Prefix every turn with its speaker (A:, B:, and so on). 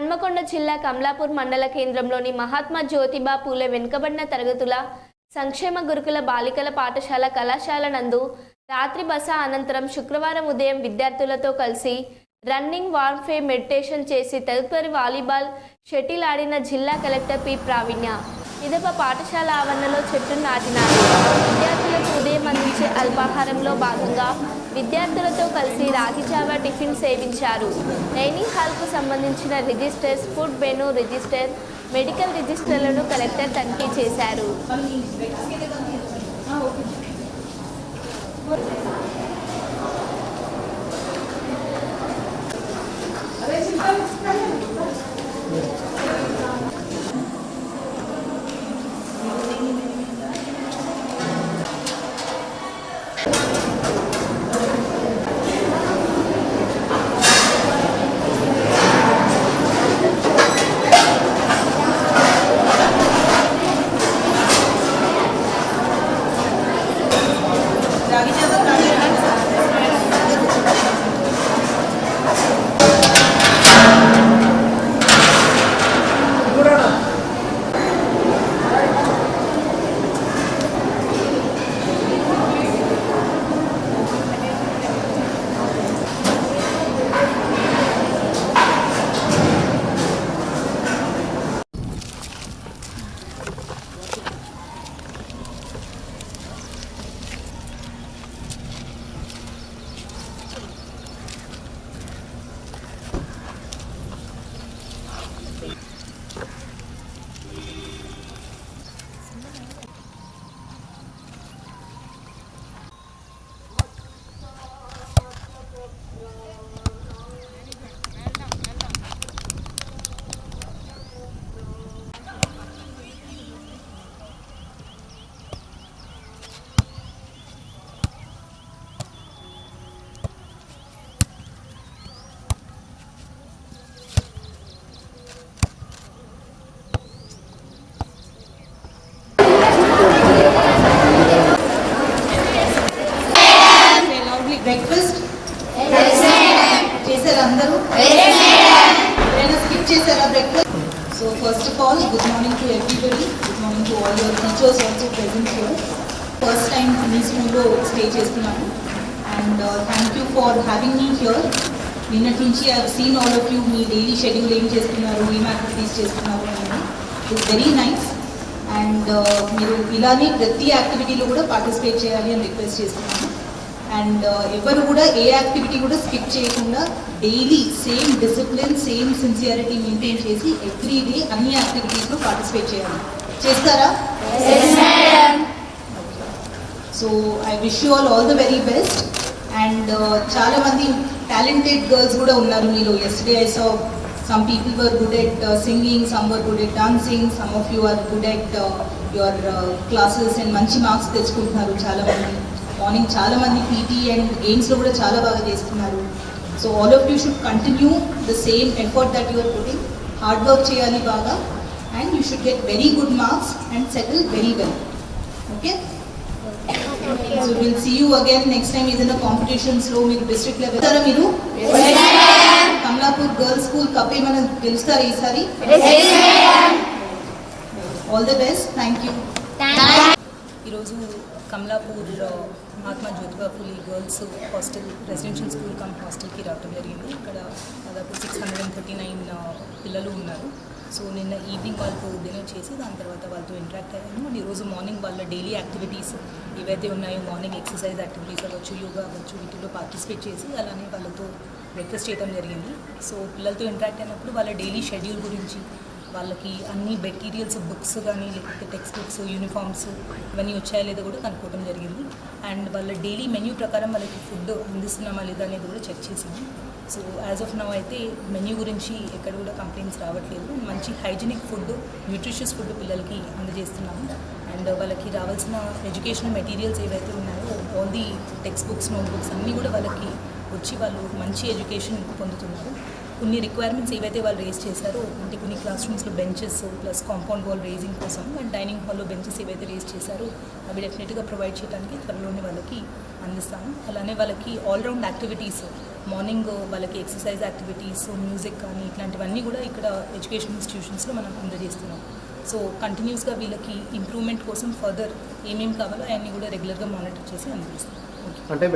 A: హన్మకొండ జిల్లా కమలాపూర్ మండల కేంద్రంలోని మహాత్మా జ్యోతిబా పూలే వెనుకబడిన తరగతుల సంక్షేమ గురుకుల బాలికల పాఠశాల కళాశాల నందు రాత్రి బస అనంతరం శుక్రవారం ఉదయం విద్యార్థులతో కలిసి రన్నింగ్ వార్ఫే మెడిటేషన్ చేసి తదుపరి వాలీబాల్ షటిల్ ఆడిన జిల్లా కలెక్టర్ పి. ప్రావీణ్య. ఇదప పాఠశాల ఆవరణలో చెట్టు నాటినారు. విద్యార్థులకు ఉదయం అందించే అల్పాహారంలో భాగంగా విద్యార్థులతో కలిసి రాగిచావ టిఫిన్ సేవించారు. డైనింగ్ హాల్కు సంబంధించిన registers food menu register medical రిజిస్టర్లను కలెక్టర్ తనిఖీ చేశారు.
B: First of all good morning to everybody good morning to all your teachers also present here first time మీ స్కూల్లో స్టే చేస్తున్నాను and thank you for having me here నిన్నటి నుంచి I seen all of you me daily schedule ఏం చేస్తున్నారు ఏం activities చేస్తున్నారు అనేది it's very nice and మీరు ఇలానే ప్రతి యాక్టివిటీలో కూడా పార్టిసిపేట్ చేయాలి అని రిక్వెస్ట్ చేస్తున్నాను. అండ్ ఎవరు కూడా ఏ యాక్టివిటీ కూడా స్కిప్ చేయకుండా daily same discipline same sincerity maintain చేసి ఎవ్రీ డే అన్ని యాక్టివిటీస్లో పార్టిసిపేట్ చేయాలి. చేస్తారా? So I wish you all all the very best and చాలా మంది టాలెంటెడ్ గర్ల్స్ కూడా ఉన్నారు మీలో. Yesterday I saw some people were good at singing some were good at dancing some of you are good at your classes and మంచి marks తెచ్చుకుంటున్నారు చాలా మంది. Morning చాలా మంది పీటీ అండ్ గేమ్స్లో కూడా చాలా బాగా చేస్తున్నారు. So all of you should continue the same effort that your putting hard work చేయాలి బాగా. And you should get very good marks and settle very well okay so will see you again next time ఏదైనా కాంపిటీషన్స్లో మీరు district level సరే మీరు? Kamalapur girls school cup ఏమైనా గెలుస్తారా ఈసారి? All the best thank you
C: ఈరోజు Kamalapur Mahatma Jyotiba Phule girls hostel residential school cum హాస్టల్కి రావడం జరిగింది. ఇక్కడ దాదాపు six hundred and thirty nine పిల్లలు ఉన్నారు. సో నిన్న ఈవినింగ్ వాళ్ళతో డిన్నర్ చేసి దాని తర్వాత వాళ్ళతో ఇంటరాక్ట్ అయ్యాము. అండ్ ఈరోజు మార్నింగ్ వాళ్ళ డైలీ యాక్టివిటీస్ ఏవైతే ఉన్నాయో మార్నింగ్ ఎక్సర్సైజ్ యాక్టివిటీస్ అవ్వచ్చు యోగా అవ్వచ్చు వీటిలో పార్టిసిపేట్ చేసి అలానే వాళ్ళతో బ్రేక్ఫాస్ట్ చేయడం జరిగింది. సో పిల్లలతో ఇంటరాక్ట్ అయినప్పుడు వాళ్ళ డైలీ షెడ్యూల్ గురించి వాళ్ళకి అన్ని మెటీరియల్స్ బుక్స్ కానీ లేకపోతే టెక్స్ట్ బుక్స్ యూనిఫామ్స్ ఇవన్నీ వచ్చాయా లేదో కూడా కనుక్కోవడం జరిగింది. అండ్ వాళ్ళ డైలీ మెన్యూ ప్రకారం వాళ్ళకి ఫుడ్ అందిస్తున్నామా లేదా అనేది కూడా చెక్ చేసాము సో యాజ్ ఆఫ్ నౌ అయితే మెన్యూ గురించి ఎక్కడ కూడా కంప్లైంట్స్ రావట్లేదు. మంచి హైజీనిక్ ఫుడ్ న్యూట్రిషియస్ ఫుడ్ పిల్లలకి అందజేస్తున్నాము. అండ్ వాళ్ళకి రావాల్సిన ఎడ్యుకేషనల్ మెటీరియల్స్ ఏవైతే ఉన్నాయో all the text books note books అన్నీ కూడా వాళ్ళకి వచ్చి వాళ్ళు మంచి ఎడ్యుకేషన్ పొందుతున్నారు.
B: కొన్ని రిక్వైర్మెంట్స్ ఏవైతే వాళ్ళు రేస్ చేశారో అంటే కొన్ని class రూమ్స్లో benches plus compound wall raising కోసం అండ్ డైనింగ్ హాల్లో బెంచెస్ ఏవైతే రేస్ చేశారో అవి డెఫినెట్గా ప్రొవైడ్ చేయడానికి త్వరలోనే వాళ్ళకి అందిస్తాము. అలానే వాళ్ళకి ఆల్రౌండ్ యాక్టివిటీస్ మార్నింగ్ వాళ్ళకి ఎక్సర్సైజ్ యాక్టివిటీస్ మ్యూజిక్ కానీ ఇట్లాంటివన్నీ కూడా ఇక్కడ ఎడ్యుకేషన్ ఇన్స్టిట్యూషన్స్లో మనం అందజేస్తున్నాం. సో కంటిన్యూస్గా వీళ్ళకి ఇంప్రూవ్మెంట్ కోసం ఫర్దర్ ఏమేమి కావాలో అవన్నీ కూడా రెగ్యులర్గా మానిటర్ చేసి అందిస్తాం.
D: అంటే